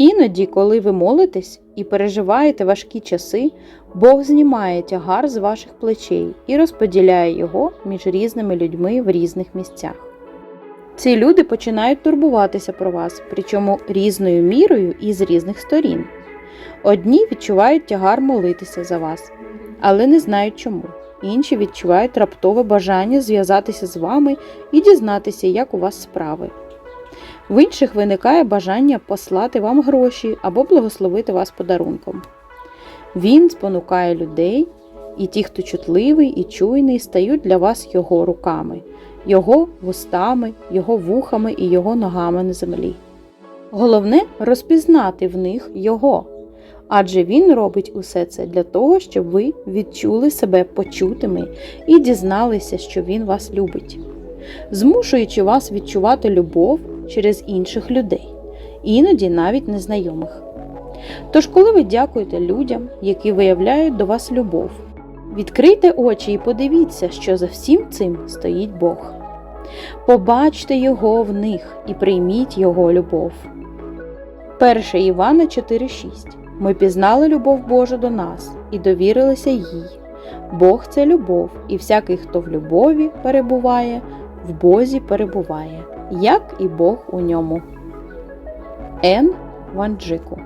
Іноді, коли ви молитесь і переживаєте важкі часи, Бог знімає тягар з ваших плечей і розподіляє його між різними людьми в різних місцях. Ці люди починають турбуватися про вас, причому різною мірою і з різних сторін. Одні відчувають тягар молитися за вас, але не знають чому. Інші відчувають раптове бажання зв'язатися з вами і дізнатися, як у вас справи. В інших виникає бажання послати вам гроші або благословити вас подарунком. Він спонукає людей, і ті, хто чутливий і чуйний, стають для вас його руками, його вустами, його вухами і його ногами на землі. Головне розпізнати в них його, адже він робить усе це для того, щоб ви відчули себе почутими і дізналися, що він вас любить, змушуючи вас відчувати любов через інших людей, іноді навіть незнайомих. Тож, коли ви дякуєте людям, які виявляють до вас любов, відкрийте очі і подивіться, що за всім цим стоїть Бог. Побачте Його в них і прийміть Його любов. 1 Івана 4,6 Ми пізнали любов Божу до нас і довірилися їй. Бог це любов, і всякий, хто в любові перебуває, в Бозі перебуває, як і Бог у ньому. Н. Ванджику